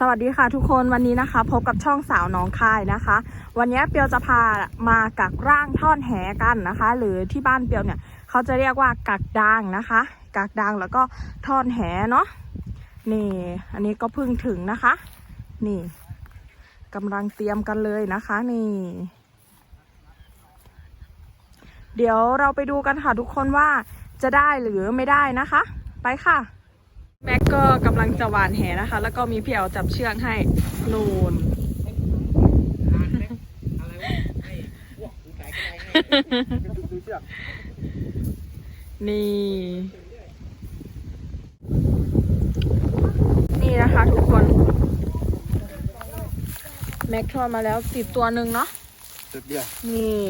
สวัสดีค่ะทุกคนวันนี้นะคะ พบกับช่องสาวน้องคายนะคะ วันนี้เปียวจะพามากักร่างท่อนแหกันนะคะ หรือที่บ้านเปียวเนี่ยเขาจะเรียกว่ากักดางนะคะกักดางแล้วก็ท่อนแหเนาะนี่ อันนี้ก็เพิ่งถึงนะคะ นี่กำลังเตรียมกันเลยนะคะ นี่ เดี๋ยวเราไปดูกันค่ะทุกคนว่าจะได้หรือไม่ได้นะคะ ไปค่ะ แม็กก็กำลังจะหวานแหนะคะ แล้วก็มีพี่เอลจับเชือกให้นูนนี่ นี่นะคะทุกคน แม็กทอดมาแล้วติดตัวหนึ่งเนาะจุดเดียวนี่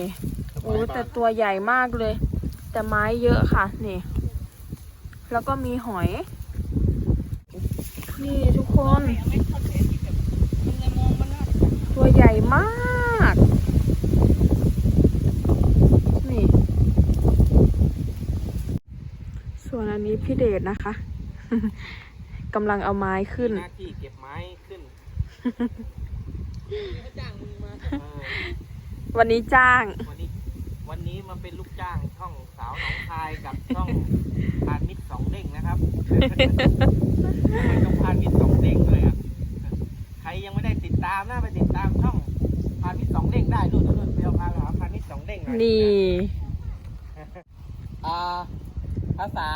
โอ้แต่ตัวใหญ่มากเลย แต่ไม้เยอะค่ะ นี่ แล้วก็มีหอยนี่ทุก คนตัวใหญ่มากนี่ส่วนอันนี้พี่เดชนะคะกำลังเอาไม้ขึ้นหน้าที่เก็บไม้ขึ้นวันนี้จ้างวันนี้วันนี้ มาเป็นลูกจ้างช่องสาวหนองคายกับช่องพานมิตรสองเด้งนะครับต้องพานมิตรสองเด้งด้วยอะใครยังไม่ได้ติดตามนะไปติดตามช่องพานมิตรสองเด้งได้นู่นนู่นเดียวพาเราหาพานมิตรสองเด้งหน่อยนี่อ่าภาษา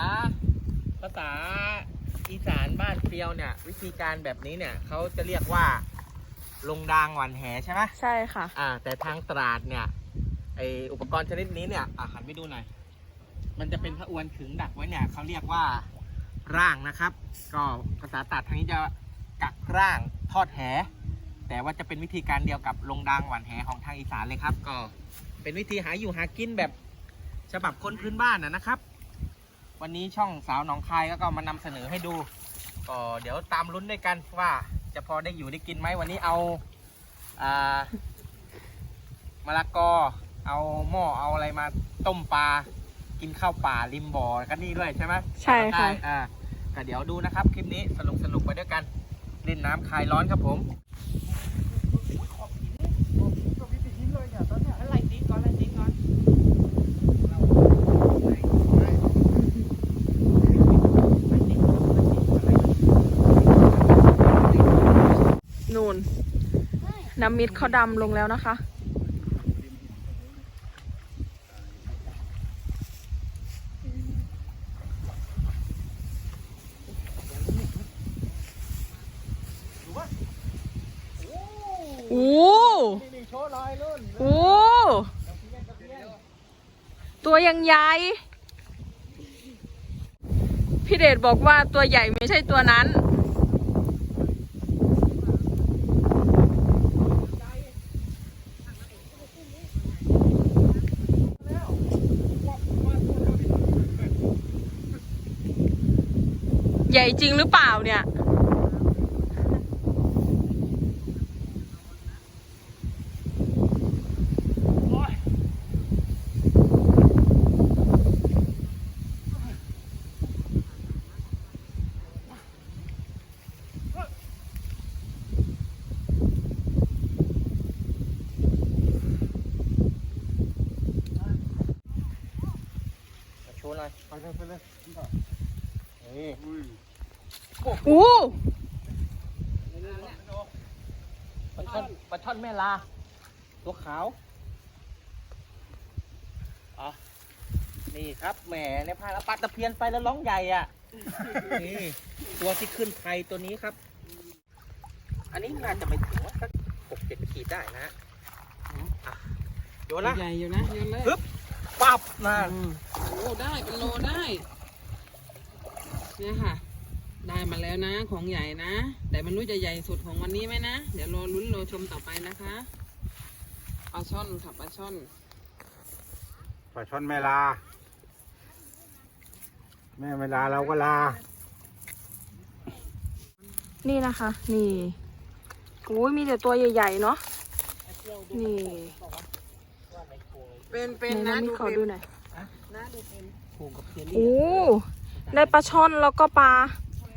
ภาษาอีสานบ้านเปรียวเนี่ย วิธีการแบบนี้เนี่ยเขาจะเรียกว่าลงดางหวันแหใช่ไหมใช่ค่ะ อ่า แต่ทางตราดเนี่ย ไออุปกรณ์ชนิดนี้เนี่ยอะหันไปดูหน่อย มันจะเป็นพระอวนขึงดักไว้เนี่ยเขาเรียกว่าร่างนะครับ ก็ภาษาตราดทางนี้จะกักร่างทอดแห แต่ว่าจะเป็นวิธีการเดียวกับลงดางหวันแหของทางอีสานเลยครับ ก็เป็นวิธีหาอยู่หากินแบบฉบับคนพื้นบ้านนะนะครับ วันนี้ช่องสาวหนองคายก็มานำเสนอให้ดูก็เดี๋ยวตามลุ้นด้วยกันว่าจะพอได้อยู่ได้กินไหมวันนี้เอาอ่ามะละกอ เอาหม้อเอาอะไรมาต้มปลากินข้าวป่าริมบ่อกันนี่ด้วยใช่ไหมใช่ค่ะ อ่าก็เดี๋ยวดูนะครับ คลิปนี้สนุกสนุกไปด้วยกัน เล่นน้ำคลายร้อนครับผมไล่ตีก่อนไล่ตีก่อนนูนน้ำมิดเขาดำลงแล้วนะคะ นี่โชว์ลอยรุ่นโหตัวยังใหญ่พี่เดชบอกว่าตัวใหญ่ไม่ใช่ตัวนั้น ใหญ่จริงหรือเปล่าเนี่ย น่อยไปเลยไปเลยนี่โอ้ปลาช่อนปลาช่อนแม่ลา ตัวขาวอะนี่ครับแหมในพาแล้วปลาตะเพียนไปแล้วร้องใหญ่อะนี่ตัวที่ขึ้นไทยตัวนี้ครับ อันนี้น่าจะไม่ถึงว่าสักหกเจ็ดขีดได้นะฮะอะโยนนะใหญ่อยู่นะโยนเลยปึ๊บปั๊บนะอืม โอ้ได้เป็นโลได้ เนี่ยค่ะ ได้มาแล้วนะ ของใหญ่นะ แต่ไม่รู้จะใหญ่สุดของวันนี้ไหมนะ เดี๋ยวรอลุ้นรอชมต่อไปนะคะปลาช่อนค่ะปลาช่อนปลาช่อนแม่ลา แม่ไม่ลาเราก็ลา นี่นะคะ นี่โอ้ยมีแต่ตัวใหญ่ๆเนาะนี่ เป็นเป็นในนะน้ำมีดูขอเป็นดูหน่อย นะดูเป็นผูกกับเพียนโอ้ได้ปลาช่อนแล้วก็ปลา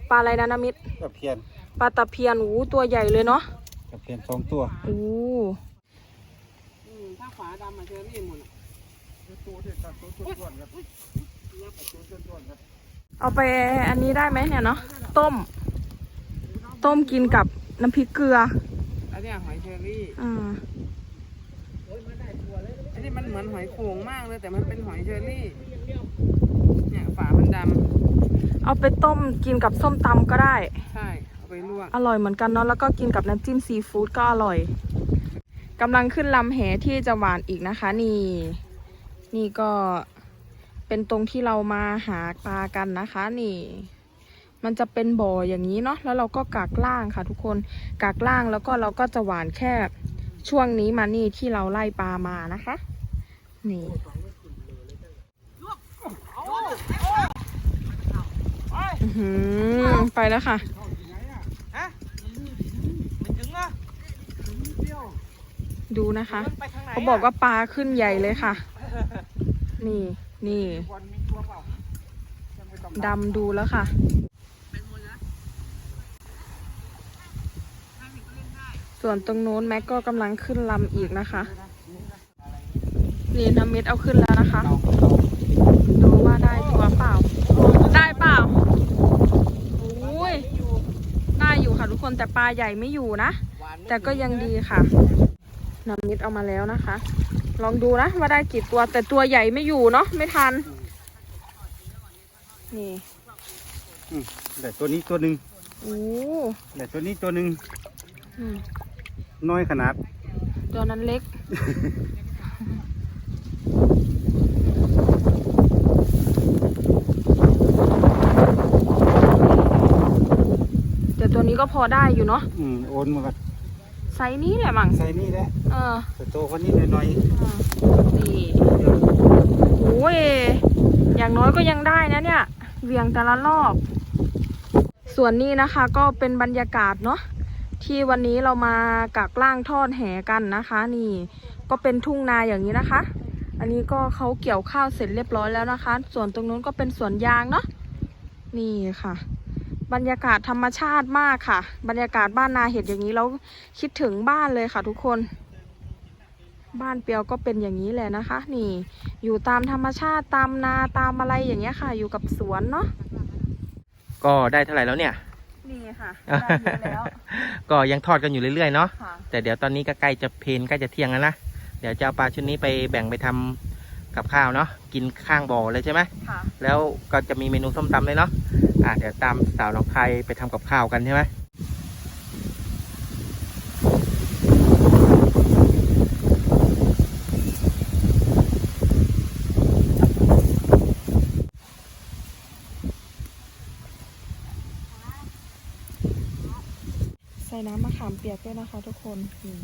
ปลาอะไรนะนามิดก็เพียนปลาตะเพียนอู้ตัวใหญ่เลยเนาะจะเปลี่ยนสองตัวอู้อืมถ้าฝาดำมาเชอรี่หมดอะเอาไปอันนี้ได้ไหมเนี่ยเนาะต้ม ต้มกินกับน้ำพริกเกลืออันเนี้ยหอยเชอรี่อ่า อันนี้มันเหมือนหอยโข่งมากเลย แต่มันเป็นหอยเชอรี่ เนี่ยฝามันดเอาไปต้มกินกับส้มตำก็ได้ำใช่ เอาไปลวก อร่อยเหมือนกันเนาะแล้วก็กินกับน้ำจิ้มซีฟู้ดก็อร่อยกำลังขึ้นลำแหที่จะหวานอีกนะคะ นี่ นี่ก็เป็นตรงที่เรามาหาปลากันนะคะ นี่ มันจะเป็นบ่ออย่างนี้เนาะแล้วเราก็กากล่างค่ะ ทุกคนกากล่างแล้วก็เราก็จะหวานแค่ ช่วงนี้มานี่ที่เราไล่ปลามานะคะ นี่ ไปแล้วค่ะดูนะคะ เขาบอกว่าปลาขึ้นใหญ่เลยค่ะ นี่นี่ดำดูแล้วค่ะ ส่วนตรงโน้นแม็กก็กำลังขึ้นลำอีกนะคะนี่น้ำเม็ดเอาขึ้นแล้วนะคะ ดูว่าได้ตัวเปล่า ได้เปล่าโอ้ยได้อยู่ค่ะทุกคนแต่ปลาใหญ่ไม่อยู่นะหวานไม่แต่ก็ยังดีค่ะน้ำมิดเอามาแล้วนะคะ ลองดูนะว่าได้กี่ตัวแต่ตัวใหญ่ไม่อยู่เนาะไม่ทัน นี่อืมแต่ตัวนี้ตัวหนึ่งโอ้แต่ตัวนี้ตัวหนึ่งอืม น้อยขนาด ตัวนั้นเล็ก แต่ตัวนี้ก็พอได้อยู่เนาะอืมโอนมากับไซส์นี้แหละมั้งใส่นี่แหละเออแต่โตคนนี้หน่อยอ่านี่ๆเดี๋ยวโอ้ยอย่างน้อยก็ยังได้นะเนี่ยเหวียงแต่ละรอบ ส่วนนี้นะคะก็เป็นบรรยากาศเนาะ ที่วันนี้เรามากักล่างทอดแหกันนะคะ นี่ก็เป็นทุ่งนาอย่างนี้นะคะ อันนี้ก็เขาเกี่ยวข้าวเสร็จเรียบร้อยแล้วนะคะ ส่วนตรงนู้นก็เป็นสวนยางเนาะนี่ค่ะ บรรยากาศธรรมชาติมากค่ะ บรรยากาศบ้านนาเห็ดอย่างนี้แล้วคิดถึงบ้านเลยค่ะ ทุกคน บ้านเปียวก็เป็นอย่างนี้แหละนะคะ นี่อยู่ตามธรรมชาติตามนาตามอะไรอย่างเงี้ยค่ะ อยู่กับสวนเนาะก็ได้เท่าไหร่แล้วเนี่ย นี่ค่ะได้เยอะแล้ว ก็ยังทอดกันอยู่เรื่อยๆเนาะค่ะ แต่เดี๋ยวตอนนี้ก็ใกล้จะเพลนใกล้จะเที่ยงแล้วนะเดี๋ยวจะเอาปลาชุดนี้ไปแบ่งไปทำกับข้าวเนาะกินข้างบ่อเลยใช่ไหมค่ะ แล้วก็จะมีเมนูส้มตำเลยเนาะอะเดี๋ยวตามสาวน้องไทยไปทำกับข้าวกันใช่ไหม ส่น้ำมะขามเปียกด้วยนะคะ ทุกคนนี่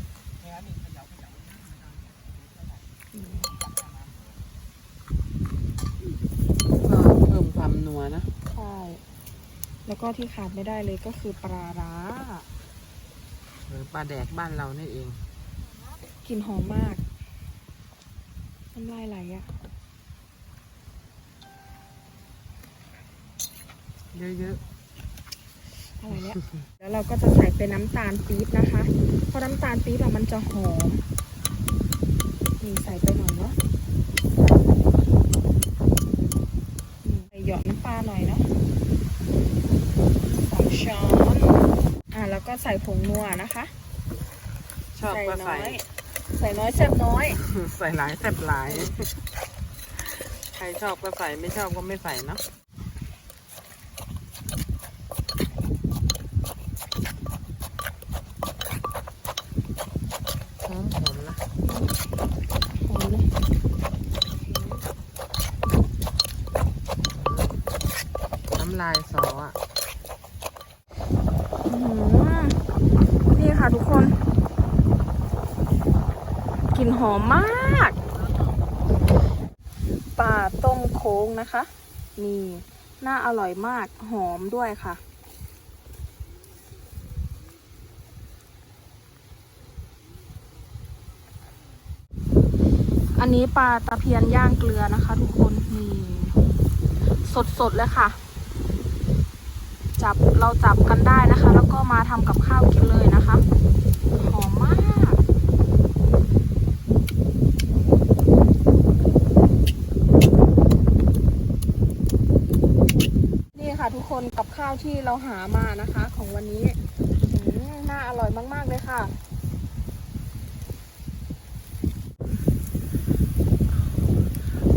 ก็เพิ่มความนัวนะใช่แล้วก็ที่ขาดไม่ได้เลยก็คือปลาร้าเออปลาแดกบ้านเรานี่เองกลิ่นหอมมากน้ำลายไหลอะเยอะอะไรเนี่ยแล้วเราก็จะใส่เป็นน้ำตาลปี๊บนะคะ เพราะน้ำตาลปี๊บอะมันจะหอมนี่ใส่ไปหน่อยเนาะนี่ใส่หยอดน้ำปลาหน่อยเนาะสองช้อนอ่าแล้วก็ใส่ผงนัวนะคะๆชอบก็น้ใส่อยใส่น้อยแซ่บน้อย ใส่หลายแซ่บหลาย ใครชอบก็ใส่ไม่ชอบก็ไม่ใส่เนาะ หอมหอมนะ หอมเลย น้ำลายสออะ อื้อหือนี่ค่ะทุกคน ก ลิ่นหอมมากปลาต้มโค้งนะคะ นี่น่าอร่อยมากหอมด้วยค่ะ อันนี้ปลาตะเพียนย่างเกลือนะคะทุกคนนี่สดๆเลยค่ะ จับเราจับกันได้นะคะ แล้วก็มาทำกับข้าวกินเลยนะคะ หอมมาก นี่ คนกับข้าวที่เราหามานะคะ ของวันนี้น่าอร่อยมาก ๆ เลยค่ะ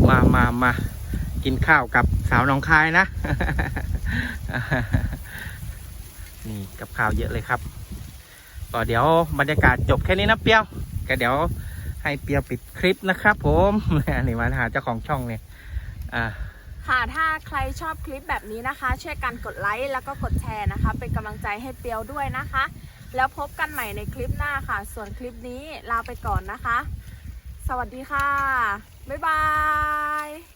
มามามากินข้าวกับสาวหนองคายนะ นี่กับข้าวเยอะเลยครับ ก็เดี๋ยวบรรยากาศจบแค่นี้นะเปียวก็เดี๋ยวให้เปียวปิดคลิปนะครับ ผมนี่มาหาเจ้าของช่องเนี่ยอ่า ค่ะถ้าใครชอบคลิปแบบนี้นะคะ ช่วยกันกดไลค์แล้วก็กดแชร์นะคะ เป็นกำลังใจให้เปียวด้วยนะคะ แล้วพบกันใหม่ในคลิปหน้าค่ะ ส่วนคลิปนี้ลาไปก่อนนะคะ สวัสดีค่ะ บ๊ายบาย